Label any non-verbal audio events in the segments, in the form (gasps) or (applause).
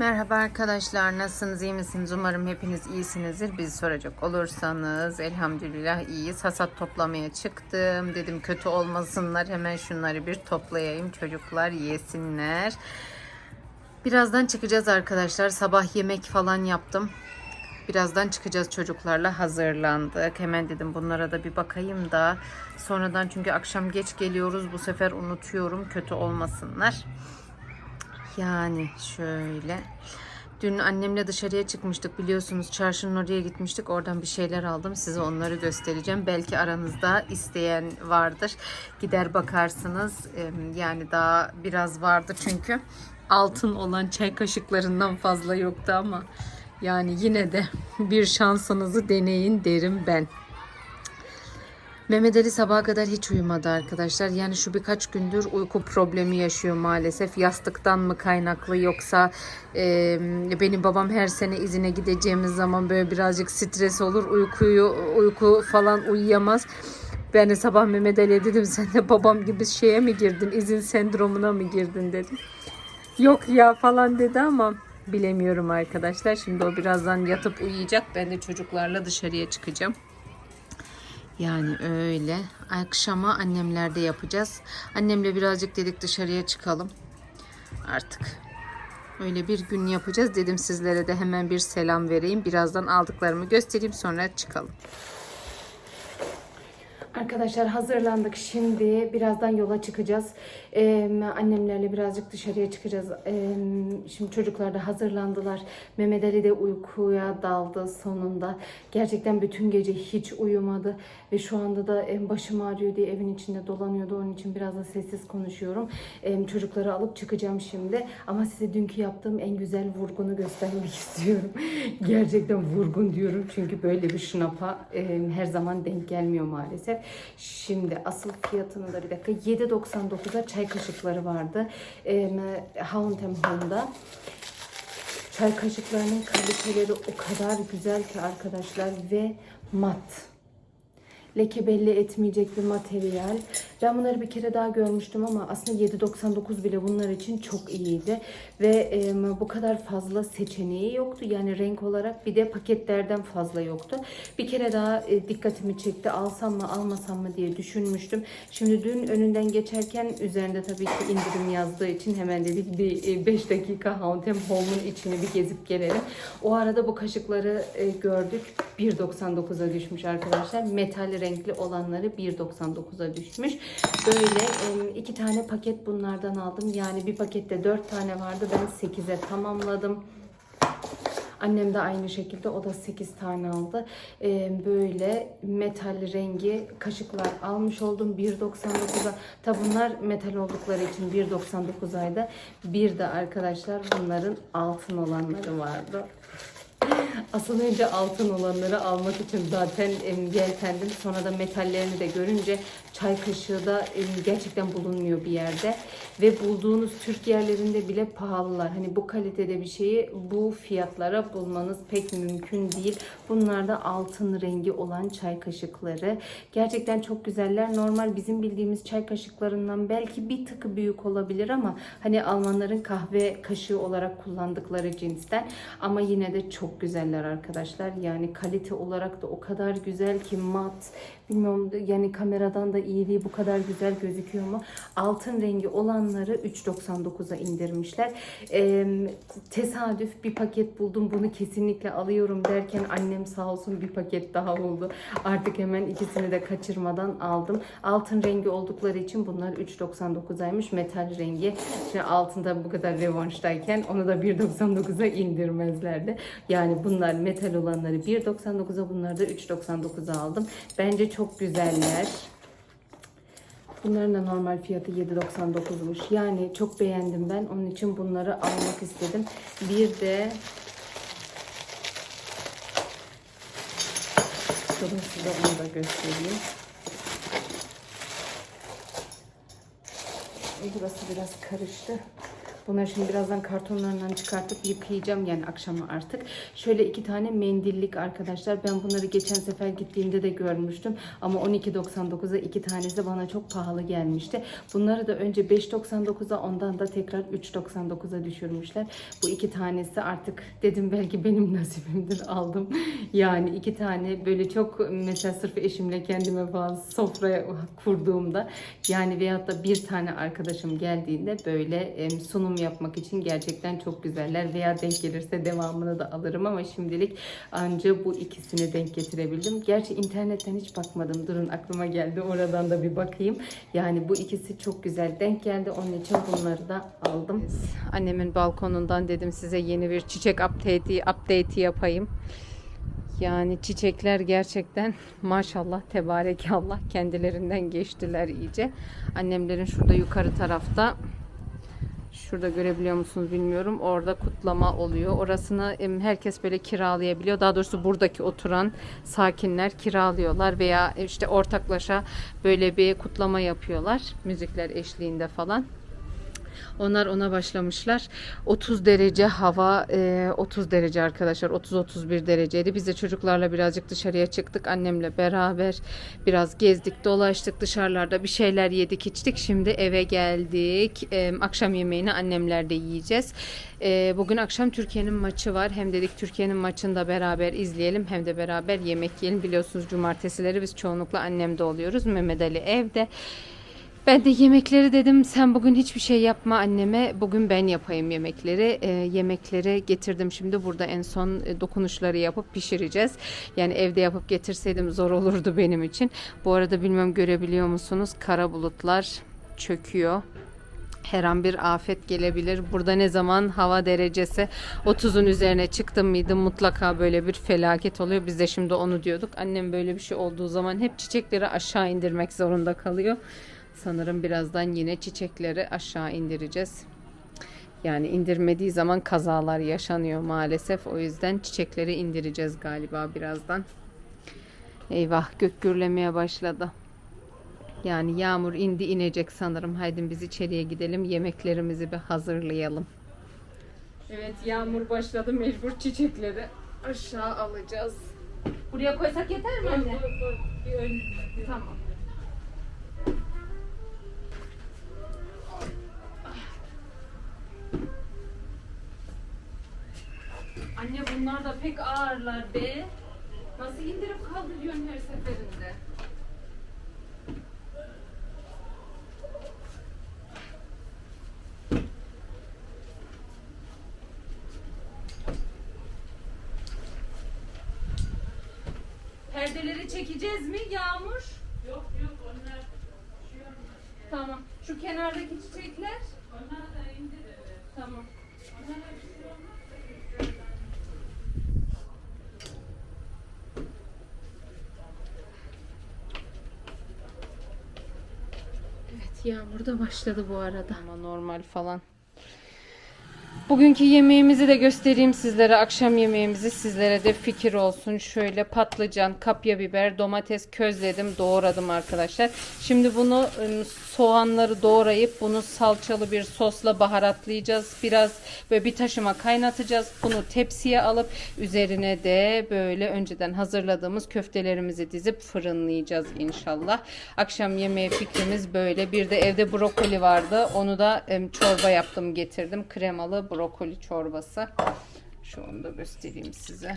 Merhaba arkadaşlar, nasılsınız, iyi misiniz? Umarım hepiniz iyisinizdir. Bizi soracak olursanız elhamdülillah iyiyiz. Hasat toplamaya çıktım. Dedim kötü olmasınlar, hemen şunları bir toplayayım. Çocuklar yesinler. Birazdan çıkacağız arkadaşlar. Sabah yemek falan yaptım. Birazdan çıkacağız çocuklarla hazırlandık. Hemen dedim bunlara da bir bakayım da sonradan çünkü akşam geç geliyoruz. Bu sefer unutuyorum kötü olmasınlar. Yani şöyle. Dün annemle dışarıya çıkmıştık biliyorsunuz çarşının oraya gitmiştik. Oradan bir şeyler aldım. Size onları göstereceğim. Belki aranızda isteyen vardır. Gider bakarsınız. Yani daha biraz vardı çünkü. Altın olan çay kaşıklarından fazla yoktu ama yani yine de bir şansınızı deneyin derim ben. Mehmet Ali sabaha kadar hiç uyumadı arkadaşlar. Yani şu birkaç gündür uyku problemi yaşıyor maalesef. Yastıktan mı kaynaklı yoksa e, benim babam her sene izine gideceğimiz zaman böyle birazcık stres olur. Uykuyu uyku falan uyuyamaz. Ben de sabah Mehmet Ali'ye dedim sen de babam gibi şeye mi girdin? izin sendromuna mı girdin dedim. Yok ya falan dedi ama bilemiyorum arkadaşlar. Şimdi o birazdan yatıp uyuyacak. Ben de çocuklarla dışarıya çıkacağım. Yani öyle. Akşama annemlerde yapacağız. Annemle birazcık dedik dışarıya çıkalım. Artık. Öyle bir gün yapacağız. Dedim sizlere de hemen bir selam vereyim. Birazdan aldıklarımı göstereyim sonra çıkalım. Arkadaşlar hazırlandık. Şimdi birazdan yola çıkacağız. Ee, annemlerle birazcık dışarıya çıkacağız. Ee, şimdi çocuklar da hazırlandılar. Mehmet Ali de uykuya daldı sonunda. Gerçekten bütün gece hiç uyumadı. Ve şu anda da başım ağrıyor diye evin içinde dolanıyordu. Onun için biraz da sessiz konuşuyorum. Em, çocukları alıp çıkacağım şimdi. Ama size dünkü yaptığım en güzel vurgunu göstermek (laughs) istiyorum. Gerçekten vurgun diyorum. Çünkü böyle bir şınapa em, her zaman denk gelmiyor maalesef. Şimdi asıl fiyatını da bir dakika 7.99'a çay kaşıkları vardı. Em, Hauntem Home'da. Çay kaşıklarının kaliteleri o kadar güzel ki arkadaşlar ve mat leke belli etmeyecek bir materyal. Ben bunları bir kere daha görmüştüm ama aslında 7.99 bile bunlar için çok iyiydi. Ve e, bu kadar fazla seçeneği yoktu. Yani renk olarak bir de paketlerden fazla yoktu. Bir kere daha e, dikkatimi çekti. Alsam mı almasam mı diye düşünmüştüm. Şimdi dün önünden geçerken üzerinde tabii ki indirim yazdığı için hemen dedik bir 5 dakika Hauntem Home'un içini bir gezip gelelim. O arada bu kaşıkları e, gördük. 1.99'a düşmüş arkadaşlar. Metal renkli olanları 1.99'a düşmüş. Böyle iki tane paket bunlardan aldım. Yani bir pakette 4 tane vardı. Ben 8'e tamamladım. Annem de aynı şekilde o da 8 tane aldı. Ee, böyle metal rengi kaşıklar almış oldum 1.99'a. Tabi bunlar metal oldukları için 1.99'aydı. Bir de arkadaşlar bunların altın olanları vardı. Asıl önce altın olanları almak için zaten yeltendim. Sonra da metallerini de görünce çay kaşığı da gerçekten bulunmuyor bir yerde. Ve bulduğunuz Türk yerlerinde bile pahalılar. Hani bu kalitede bir şeyi bu fiyatlara bulmanız pek mümkün değil. Bunlar da altın rengi olan çay kaşıkları. Gerçekten çok güzeller. Normal bizim bildiğimiz çay kaşıklarından belki bir tık büyük olabilir ama hani Almanların kahve kaşığı olarak kullandıkları cinsten. Ama yine de çok güzeller arkadaşlar. Yani kalite olarak da o kadar güzel ki mat. Bilmiyorum yani kameradan da iyiliği bu kadar güzel gözüküyor mu? Altın rengi olanları 3.99'a indirmişler. Ee, tesadüf bir paket buldum. Bunu kesinlikle alıyorum derken annem sağ olsun bir paket daha oldu. Artık hemen ikisini de kaçırmadan aldım. Altın rengi oldukları için bunlar 3.99'aymış. Metal rengi. Şimdi altında bu kadar revanştayken onu da 1.99'a indirmezlerdi. Yani bunlar metal olanları 1.99'a bunları da 3.99'a aldım. Bence çok güzeller. Bunların da normal fiyatı 7.99'muş. Yani çok beğendim ben. Onun için bunları almak istedim. Bir de Durun size onu da göstereyim. Burası biraz karıştı. Bunları şimdi birazdan kartonlarından çıkartıp yıkayacağım yani akşama artık. Şöyle iki tane mendillik arkadaşlar. Ben bunları geçen sefer gittiğimde de görmüştüm. Ama 12.99'a iki tanesi bana çok pahalı gelmişti. Bunları da önce 5.99'a ondan da tekrar 3.99'a düşürmüşler. Bu iki tanesi artık dedim belki benim nasibimdir aldım. Yani iki tane böyle çok mesela sırf eşimle kendime falan sofraya kurduğumda yani veyahut da bir tane arkadaşım geldiğinde böyle sunum yapmak için gerçekten çok güzeller veya denk gelirse devamını da alırım ama şimdilik anca bu ikisini denk getirebildim. Gerçi internetten hiç bakmadım. Durun aklıma geldi. Oradan da bir bakayım. Yani bu ikisi çok güzel denk geldi. Onun için bunları da aldım. Annemin balkonundan dedim size yeni bir çiçek update'i update'i yapayım. Yani çiçekler gerçekten maşallah tebarekallah kendilerinden geçtiler iyice. Annemlerin şurada yukarı tarafta Şurada görebiliyor musunuz bilmiyorum. Orada kutlama oluyor. Orasını herkes böyle kiralayabiliyor. Daha doğrusu buradaki oturan sakinler kiralıyorlar veya işte ortaklaşa böyle bir kutlama yapıyorlar. Müzikler eşliğinde falan. Onlar ona başlamışlar. 30 derece hava, e, 30 derece arkadaşlar. 30-31 dereceydi. Biz de çocuklarla birazcık dışarıya çıktık. Annemle beraber biraz gezdik, dolaştık. Dışarılarda bir şeyler yedik, içtik. Şimdi eve geldik. E, akşam yemeğini annemlerde yiyeceğiz. E, bugün akşam Türkiye'nin maçı var. Hem dedik Türkiye'nin maçını da beraber izleyelim. Hem de beraber yemek yiyelim. Biliyorsunuz cumartesileri biz çoğunlukla annemde oluyoruz. Mehmet Ali evde. Ben de yemekleri dedim sen bugün hiçbir şey yapma anneme bugün ben yapayım yemekleri. Ee, yemekleri getirdim şimdi burada en son e, dokunuşları yapıp pişireceğiz. Yani evde yapıp getirseydim zor olurdu benim için. Bu arada bilmem görebiliyor musunuz kara bulutlar çöküyor. Her an bir afet gelebilir. Burada ne zaman hava derecesi 30'un üzerine çıktım mıydı mutlaka böyle bir felaket oluyor. Biz de şimdi onu diyorduk. Annem böyle bir şey olduğu zaman hep çiçekleri aşağı indirmek zorunda kalıyor. Sanırım birazdan yine çiçekleri aşağı indireceğiz. Yani indirmediği zaman kazalar yaşanıyor maalesef. O yüzden çiçekleri indireceğiz galiba birazdan. Eyvah gök gürlemeye başladı. Yani yağmur indi inecek sanırım. Haydi biz içeriye gidelim yemeklerimizi bir hazırlayalım. Evet yağmur başladı mecbur çiçekleri aşağı alacağız. Buraya koysak yeter mi anne? Tamam. Anne bunlar da pek ağırlar be. Nasıl indirip kaldırıyorsun her seferinde? Perdeleri çekeceğiz mi Yağmur? Yok yok onlar an Tamam. Şu kenardaki çiçekler? onlar da indirirler. Tamam. Onlara bir şey olmaz. Evet yağmur da başladı bu arada. Ama normal falan. Bugünkü yemeğimizi de göstereyim sizlere. Akşam yemeğimizi sizlere de fikir olsun. Şöyle patlıcan, kapya biber, domates közledim, doğradım arkadaşlar. Şimdi bunu ım, soğanları doğrayıp bunu salçalı bir sosla baharatlayacağız. Biraz böyle bir taşıma kaynatacağız. Bunu tepsiye alıp üzerine de böyle önceden hazırladığımız köftelerimizi dizip fırınlayacağız inşallah. Akşam yemeği fikrimiz böyle. Bir de evde brokoli vardı. Onu da em, çorba yaptım getirdim. Kremalı brokoli çorbası. Şu onu da göstereyim size.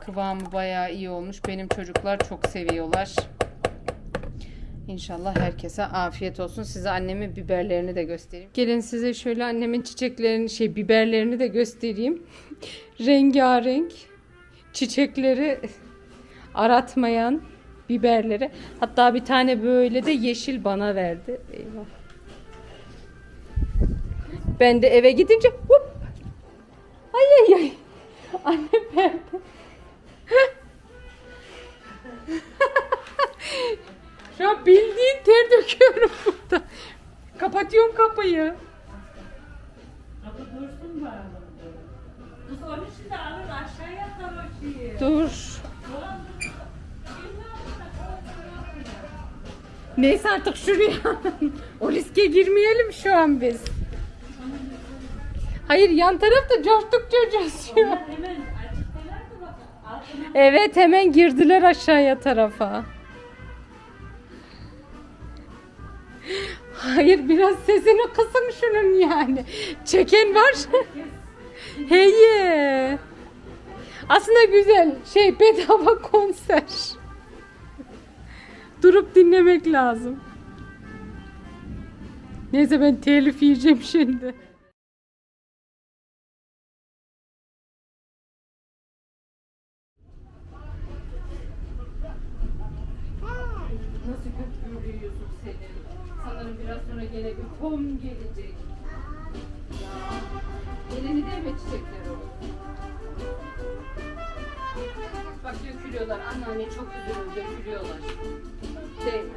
Kıvamı bayağı iyi olmuş. Benim çocuklar çok seviyorlar. İnşallah herkese afiyet olsun. Size annemin biberlerini de göstereyim. Gelin size şöyle annemin çiçeklerini, şey biberlerini de göstereyim. (laughs) Rengarenk çiçekleri (laughs) aratmayan biberleri. Hatta bir tane böyle de yeşil bana verdi. Eyvah. Ben de eve gidince hop. Ay ay ay. Annem verdi. (laughs) Şu an bildiğin ter döküyorum burada. Kapatıyorum kapıyı. Dur. Neyse artık şuraya. (laughs) o riske girmeyelim şu an biz. Hayır yan tarafta coştukça coşuyor. Evet hemen girdiler aşağıya tarafa. Hayır biraz sesini kısın şunun yani. Çeken var. Heye. Aslında güzel şey bedava konser. Durup dinlemek lazım. Neyse ben telif yiyeceğim şimdi. Nasıl götürüyor Yusuf seni? Sanırım biraz sonra gene bir tom gelecek. Ya. Elini değme çiçekler olur. Bak dökülüyorlar. Anneanne çok üzülür dökülüyorlar. Değme.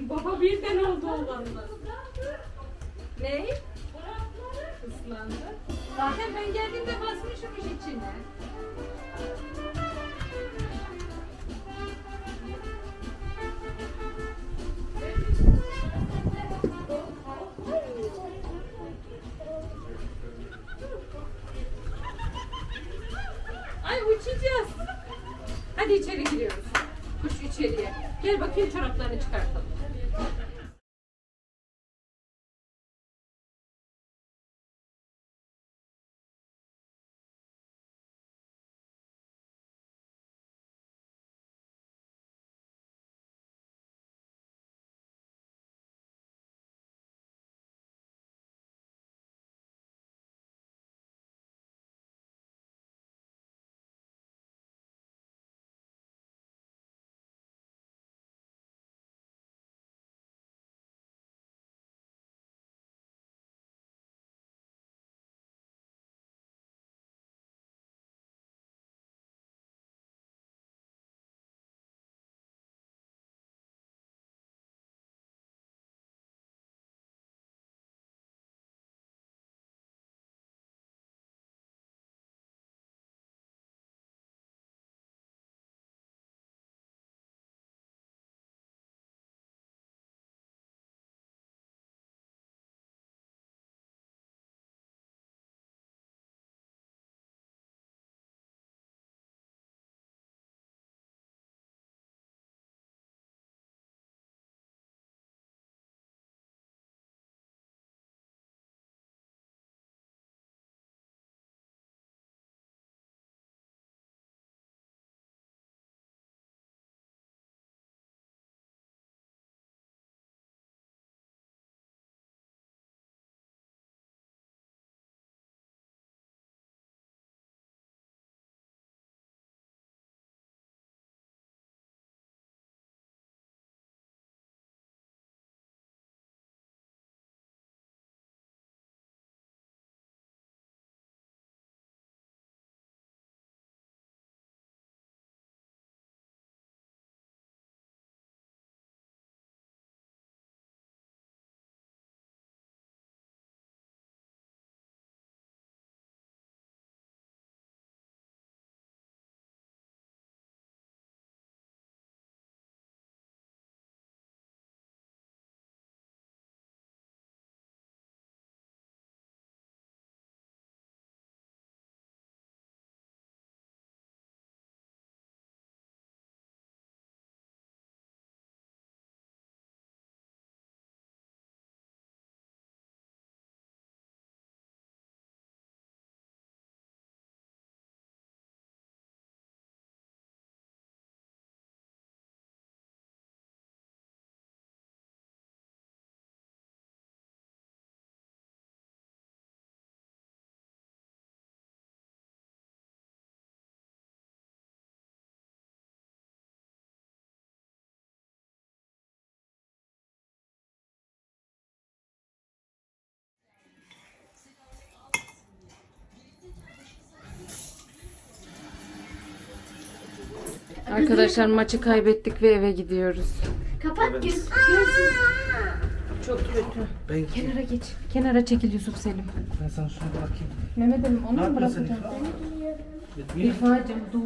Baba birden oldu olanlar. Ne? Islandı. Zaten ben geldiğimde basmışım iş içine. Ay uçacağız. Hadi içeri giriyoruz. Kuş içeriye. Gel bakayım çoraplarını çıkartalım. Arkadaşlar maçı kaybettik ve eve gidiyoruz. Kapat göz. Çok kötü. Ben, Kenara geç. Kenara çekil Yusuf Selim. ben sana şunu bırakayım. Mehmet Elim onu mu bırakacağım? Bir, İrfacığım dur.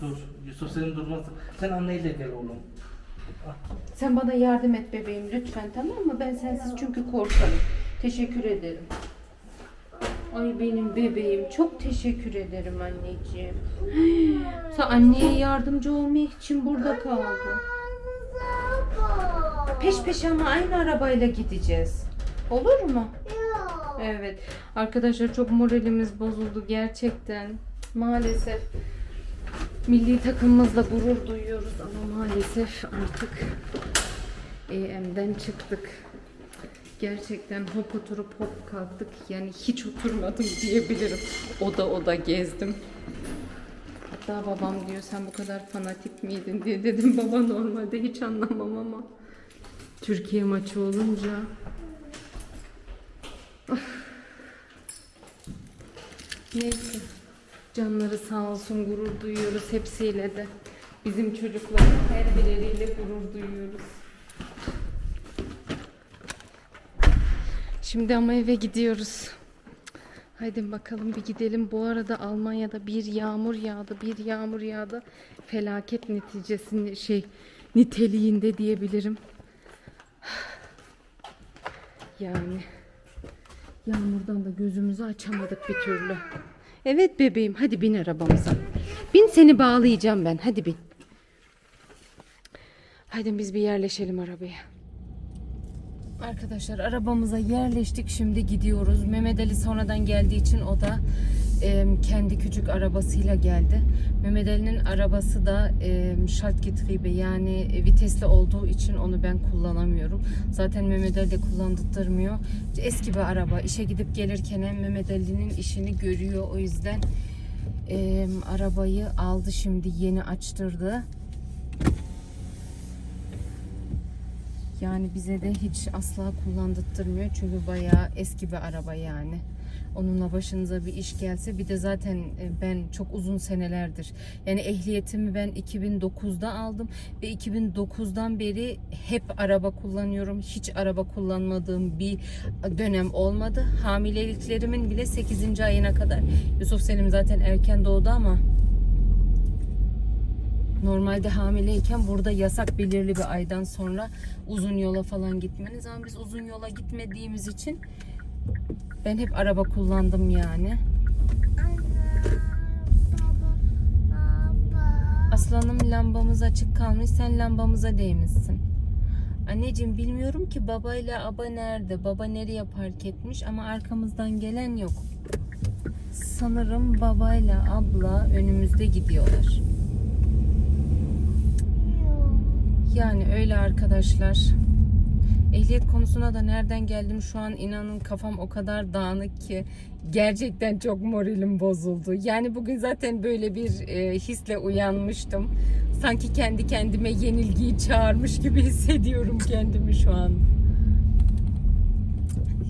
dur. Yusuf senin durmasın. Sen anneyle gel oğlum. Sen bana yardım et bebeğim lütfen tamam mı? Ben sensiz çünkü korkarım. Teşekkür ederim. Ay benim bebeğim çok teşekkür ederim anneciğim. (gasps) Sen anneye yardımcı olmak için burada kaldın. Peş peşe ama aynı arabayla gideceğiz. Olur mu? Evet. Arkadaşlar çok moralimiz bozuldu gerçekten. Maalesef milli takımımızla gurur duyuyoruz ama maalesef artık EM'den çıktık. Gerçekten hop oturup hop kalktık. Yani hiç oturmadım diyebilirim. Oda oda gezdim. Hatta babam diyor sen bu kadar fanatik miydin diye dedim. (laughs) Baba normalde hiç anlamam ama Türkiye maçı olunca Neyse. Canları sağ olsun gurur duyuyoruz hepsiyle de. Bizim çocukların her bireriyle gurur duyuyoruz. Şimdi ama eve gidiyoruz. Haydi bakalım bir gidelim. Bu arada Almanya'da bir yağmur yağdı, bir yağmur yağdı. Felaket neticesinde şey niteliğinde diyebilirim. Yani Yağmurdan da gözümüzü açamadık bir türlü. Evet bebeğim hadi bin arabamıza. Bin seni bağlayacağım ben hadi bin. Hadi biz bir yerleşelim arabaya. Arkadaşlar arabamıza yerleştik şimdi gidiyoruz. Mehmet Ali sonradan geldiği için o da e, kendi küçük arabasıyla geldi. Mehmet Ali'nin arabası da e, Schaltgetriebe yani e, vitesli olduğu için onu ben kullanamıyorum. Zaten Mehmet Ali de kullandırtmıyor. Eski bir araba. İşe gidip gelirken hem Mehmet Ali'nin işini görüyor. O yüzden e, arabayı aldı şimdi yeni açtırdı. Yani bize de hiç asla kullandırtmıyor. Çünkü bayağı eski bir araba yani. Onunla başınıza bir iş gelse bir de zaten e, ben çok uzun senelerdir yani ehliyetimi ben 2009'da aldım ve 2009'dan beri hep araba kullanıyorum. Hiç araba kullanmadığım bir dönem olmadı. Hamileliklerimin bile 8. ayına kadar Yusuf Selim zaten erken doğdu ama Normalde hamileyken burada yasak belirli bir aydan sonra uzun yola falan gitmeniz ama biz uzun yola gitmediğimiz için ben hep araba kullandım yani. Aslanım lambamız açık kalmış sen lambamıza değmişsin. Anneciğim bilmiyorum ki babayla aba nerede? Baba nereye park etmiş ama arkamızdan gelen yok. Sanırım babayla abla önümüzde gidiyorlar. Yani öyle arkadaşlar. Ehliyet konusuna da nereden geldim şu an inanın kafam o kadar dağınık ki gerçekten çok moralim bozuldu. Yani bugün zaten böyle bir e, hisle uyanmıştım. Sanki kendi kendime yenilgiyi çağırmış gibi (laughs) hissediyorum kendimi şu an.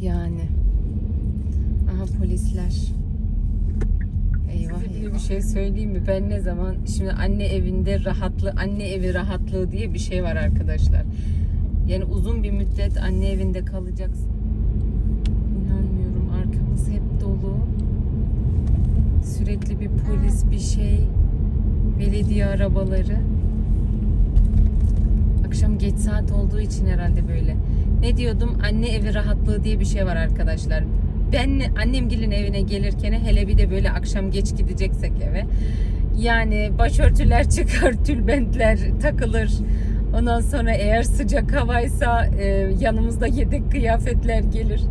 Yani. Aha polisler. Eyvah Size bir şey söyleyeyim mi? Ben ne zaman şimdi anne evinde rahatlı anne evi rahatlığı diye bir şey var arkadaşlar. Yani uzun bir müddet anne evinde kalacaksın. İnanmıyorum arkamız hep dolu. Sürekli bir polis bir şey. Belediye arabaları. Akşam geç saat olduğu için herhalde böyle. Ne diyordum? Anne evi rahatlığı diye bir şey var arkadaşlar ben annemgilin evine gelirken hele bir de böyle akşam geç gideceksek eve yani başörtüler (laughs) çıkar, tülbentler takılır. Ondan sonra eğer sıcak havaysa e, yanımızda yedek kıyafetler gelir.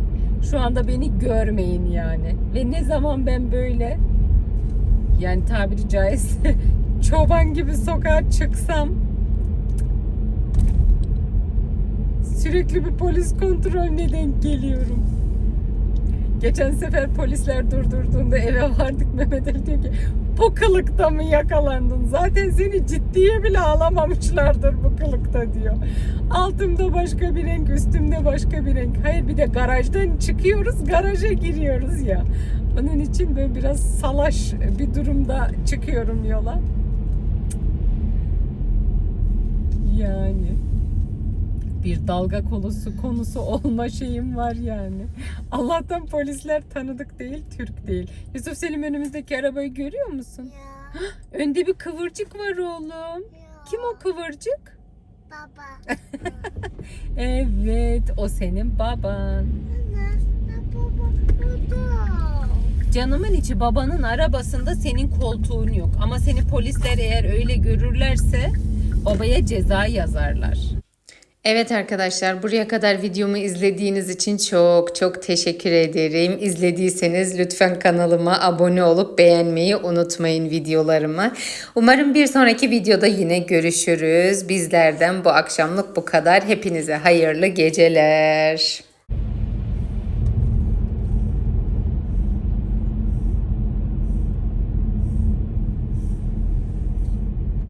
Şu anda beni görmeyin yani. Ve ne zaman ben böyle yani tabiri caizse (laughs) çoban gibi sokağa çıksam sürekli bir polis kontrolüne denk geliyorum. Geçen sefer polisler durdurduğunda eve vardık Mehmet Ali diyor ki bu kılıkta mı yakalandın? Zaten seni ciddiye bile alamamışlardır bu kılıkta diyor. Altımda başka bir renk, üstümde başka bir renk. Hayır bir de garajdan çıkıyoruz, garaja giriyoruz ya. Onun için böyle biraz salaş bir durumda çıkıyorum yola. Yani bir dalga konusu konusu olma şeyim var yani. Allah'tan polisler tanıdık değil, Türk değil. Yusuf Selim önümüzdeki arabayı görüyor musun? Önde bir kıvırcık var oğlum. Kim o kıvırcık? Baba. (laughs) Evet, o senin baban. Canımın içi babanın arabasında senin koltuğun yok. Ama seni polisler eğer öyle görürlerse babaya ceza yazarlar. Evet arkadaşlar buraya kadar videomu izlediğiniz için çok çok teşekkür ederim. İzlediyseniz lütfen kanalıma abone olup beğenmeyi unutmayın videolarımı. Umarım bir sonraki videoda yine görüşürüz. Bizlerden bu akşamlık bu kadar. Hepinize hayırlı geceler.